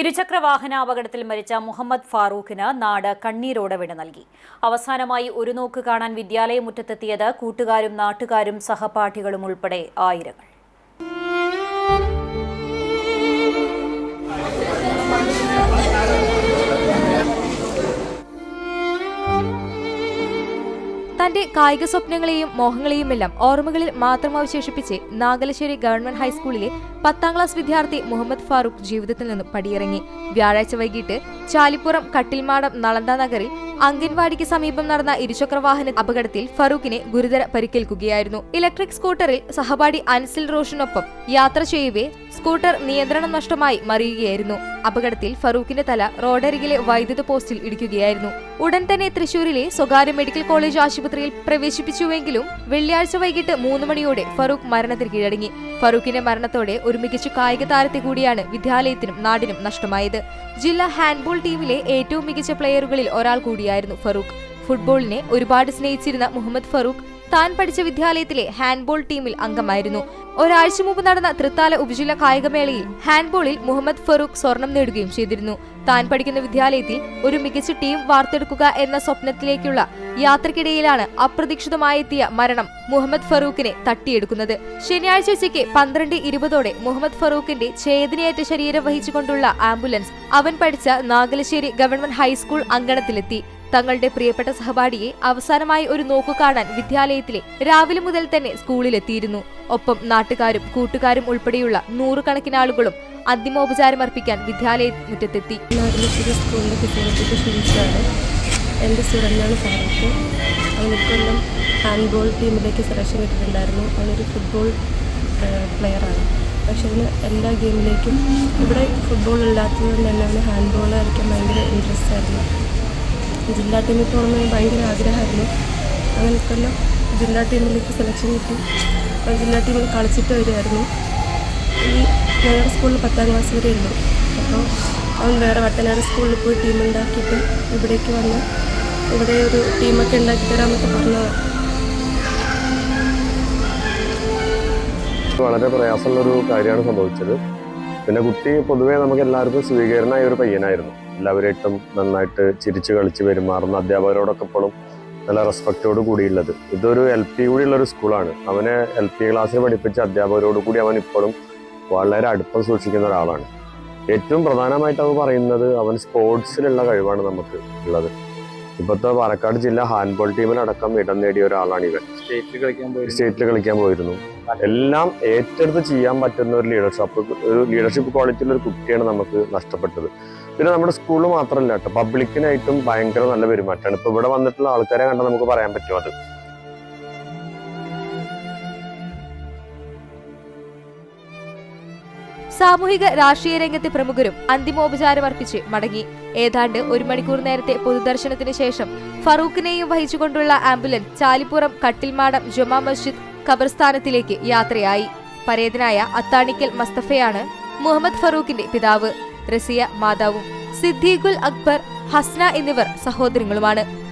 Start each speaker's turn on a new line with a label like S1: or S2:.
S1: ഇരുചക്ര വാഹനാപകടത്തിൽ മരിച്ച മുഹമ്മദ് ഫാറൂഖിന് നാട് കണ്ണീരോടെ വിട നൽകി അവസാനമായി ഒരു നോക്ക് കാണാൻ വിദ്യാലയമുറ്റത്തെത്തിയത് കൂട്ടുകാരും നാട്ടുകാരും സഹപാഠികളും ഉൾപ്പെടെ ആയിരങ്ങൾ.
S2: തന്റെ കായിക സ്വപ്നങ്ങളെയും മോഹങ്ങളെയുമെല്ലാം ഓർമ്മകളിൽ മാത്രം അവശേഷിപ്പിച്ച് നാഗലശ്ശേരി ഗവൺമെന്റ് ഹൈസ്കൂളിലെ പത്താം ക്ലാസ് വിദ്യാർത്ഥി മുഹമ്മദ് ഫാറൂഖ് ജീവിതത്തിൽ നിന്നും പടിയിറങ്ങി. വ്യാഴാഴ്ച വൈകിട്ട് ചാലിപ്പുറം കട്ടിൽമാടം നളന്ദ നഗറിൽ അംഗൻവാടിക്ക് സമീപം നടന്ന ഇരുചക്രവാഹന അപകടത്തിൽ ഫറൂഖിനെ ഗുരുതര പരിക്കേൽക്കുകയായിരുന്നു. ഇലക്ട്രിക് സ്കൂട്ടറിൽ സഹപാഠി അൻസിൽ റോഷനൊപ്പം യാത്ര ചെയ്യവേ സ്കൂട്ടർ നിയന്ത്രണം നഷ്ടമായി മറിയുകയായിരുന്നു. അപകടത്തിൽ ഫറൂഖിന്റെ തല റോഡരികിലെ വൈദ്യുത പോസ്റ്റിൽ ഇടിക്കുകയായിരുന്നു. ഉടൻ തന്നെ തൃശൂരിലെ സ്വകാര്യ മെഡിക്കൽ കോളേജ് ആശുപത്രിയിൽ പ്രവേശിപ്പിച്ചുവെങ്കിലും വെള്ളിയാഴ്ച വൈകിട്ട് മൂന്ന് മണിയോടെ ഫറൂഖ് മരണത്തിന് കീഴടങ്ങി. ഫറൂഖിന്റെ മരണത്തോടെ ഒരു മികച്ച കായിക താരത്തെ കൂടിയാണ് വിദ്യാലയത്തിനും നാടിനും നഷ്ടമായത്. ജില്ലാ ഹാൻഡ്ബോൾ ടീമിലെ ഏറ്റവും മികച്ച പ്ലെയറുകളിൽ ഒരാൾ കൂടിയായിരുന്നു ഫറൂഖ്. ഫുട്ബോളിനെ ഒരുപാട് സ്നേഹിച്ചിരുന്ന മുഹമ്മദ് ഫറൂഖ് താൻ പഠിച്ച വിദ്യാലയത്തിലെ ഹാൻഡ്ബോൾ ടീമിൽ അംഗമായിരുന്നു. ഒരാഴ്ച മുമ്പ് നടന്ന തൃത്താല ഉപജില്ല കായികമേളയിൽ ഹാൻഡ്ബോളിൽ മുഹമ്മദ് ഫറൂഖ് സ്വർണം നേടുകയും ചെയ്തിരുന്നു. താൻ പഠിക്കുന്ന വിദ്യാലയത്തിൽ ഒരു മികച്ച ടീം വാർത്തെടുക്കുക എന്ന സ്വപ്നത്തിലേക്കുള്ള യാത്രക്കിടയിലാണ് അപ്രതീക്ഷിതമായെത്തിയ മരണം മുഹമ്മദ് ഫറൂഖിനെ തട്ടിയെടുക്കുന്നത്. ശനിയാഴ്ച ഉച്ചയ്ക്ക് പന്ത്രണ്ട് ഇരുപതോടെ മുഹമ്മദ് ഫറൂഖിന്റെ ഛേദനയേറ്റ ശരീരം വഹിച്ചുകൊണ്ടുള്ള ആംബുലൻസ് അവൻ പഠിച്ച നാഗലശ്ശേരി ഗവൺമെന്റ് ഹൈസ്കൂൾ അങ്കണത്തിലെത്തി. തങ്ങളുടെ പ്രിയപ്പെട്ട സഹപാഠിയെ അവസാനമായി ഒരു നോക്കു കാണാൻ വിദ്യാലയത്തിലെ രാവിലെ മുതൽ തന്നെ സ്കൂളിലെത്തിയിരുന്നു. ഒപ്പം നാട്ടുകാരും കൂട്ടുകാരും ഉൾപ്പെടെയുള്ള നൂറുകണക്കിന് ആളുകളും അന്തിമോപചാരം അർപ്പിക്കാൻ വിദ്യാലയ മുറ്റത്തെത്തി
S3: എന്റെ സ്റ്റുഡന്റാണ് ഫാറൂഖ്. അവൻ ഇക്കൊല്ലം ഹാൻഡ്ബോൾ ടീമിലേക്ക് സെലക്ഷൻ കിട്ടിയിട്ടുണ്ടായിരുന്നു അവനൊരു ഫുട്ബോൾ പ്ലെയറാണ് പക്ഷെ എല്ലാ ഗെയിമിലേക്കും ഇവിടെ ഫുട്ബോൾ ഇല്ലാത്തത് കൊണ്ട് തന്നെ അവന് ഹാൻഡ്ബോൾ കളിക്കാൻ ഭയങ്കര ഇൻട്രസ്റ്റ് ആയിരുന്നു. ജില്ലാ ടീമിൽ പോകണമെന്ന് ഭയങ്കര ആഗ്രഹമായിരുന്നു. അങ്ങനെ ഇക്കൊല്ലം ജില്ലാ ടീമിലേക്ക് സെലക്ഷൻ കിട്ടി. ജില്ലാ ടീമിൽ കളിച്ചിട്ട് വരുമായിരുന്നു ഈ ഞങ്ങളുടെ സ്കൂളിൽ പത്താം ക്ലാസ് വരെ ഉള്ളൂ. അപ്പോൾ അവൻ വേറെ വട്ടനാട് സ്കൂളിൽ പോയി ടീം ഉണ്ടാക്കിയിട്ട് ഇവിടേക്ക് വന്ന് ഇവിടെ ഒരു ടീമൊക്കെ ഉണ്ടാക്കി തരാമെന്നൊക്കെ പറഞ്ഞതാണ്.
S4: വളരെ പ്രയാസമുള്ളൊരു കാര്യമാണ് സംഭവിച്ചത്. പിന്നെ കുട്ടി പൊതുവേ നമുക്ക് എല്ലാവർക്കും സ്വീകരണമായ ഒരു പയ്യനായിരുന്നു. എല്ലാവരായിട്ടും നന്നായിട്ട് ചിരിച്ച് കളിച്ച് പെരുമാറുന്ന അധ്യാപകരോടൊക്കെ ഇപ്പോഴും നല്ല റെസ്പെക്റ്റോട് കൂടിയുള്ളത്. ഇതൊരു എൽ പി കൂടിയുള്ള ഒരു സ്കൂളാണ് അവനെ എൽ പി ക്ലാസ്സിൽ പഠിപ്പിച്ച അധ്യാപകരോട് കൂടി അവൻ ഇപ്പോഴും വളരെ അടുപ്പം സൂക്ഷിക്കുന്ന ഒരാളാണ്. ഏറ്റവും പ്രധാനമായിട്ട് അവൻ പറയുന്നത് അവൻ സ്പോർട്സിലുള്ള കഴിവാണ് നമുക്ക് ഉള്ളത്. ഇപ്പോഴത്തെ പാലക്കാട് ജില്ല ഹാൻഡ്ബോൾ ടീമിലടക്കം ഇടം നേടിയ ഒരാളാണ് ഇവൻ.
S5: സ്റ്റേറ്റിൽ കളിക്കാൻ പോയി
S4: സ്റ്റേറ്റിൽ കളിക്കാൻ പോയിരുന്നു. എല്ലാം ഏറ്റെടുത്ത് ചെയ്യാൻ പറ്റുന്ന ഒരു ലീഡർഷിപ്പ് ഒരു ലീഡർഷിപ്പ് ക്വാളിറ്റിയുള്ള ഒരു കുട്ടിയാണ് നമുക്ക് നഷ്ടപ്പെട്ടത്. പിന്നെ നമ്മുടെ സ്കൂളിൽ മാത്രമല്ല കേട്ടോ പബ്ലിക്കിനായിട്ടും ഭയങ്കര നല്ല പെരുമാറ്റമാണ്. ഇപ്പൊ ഇവിടെ വന്നിട്ടുള്ള ആൾക്കാരെ കണ്ടാൽ നമുക്ക് പറയാൻ പറ്റും അത്.
S2: സാമൂഹിക രാഷ്ട്രീയ രംഗത്തെ പ്രമുഖരും അന്തിമോപചാരം അർപ്പിച്ച് മടങ്ങി. ഏതാണ്ട് ഒരു മണിക്കൂർ നേരത്തെ പൊതുദർശനത്തിന് ശേഷം ഫറൂഖിനെയും വഹിച്ചുകൊണ്ടുള്ള ആംബുലൻസ് ചാലിപ്പുറം കട്ടിൽമാടം ജുമാ മസ്ജിദ് ഖബർസ്ഥാനത്തിലേക്ക് യാത്രയായി. പരേതനായ അത്താണിക്കൽ മസ്തഫയാണ് മുഹമ്മദ് ഫറൂഖിന്റെ പിതാവ്. റസിയ മാതാവും സിദ്ദീഖുൽ അക്ബർ ഹസ്ന എന്നിവർ സഹോദരങ്ങളുമാണ്.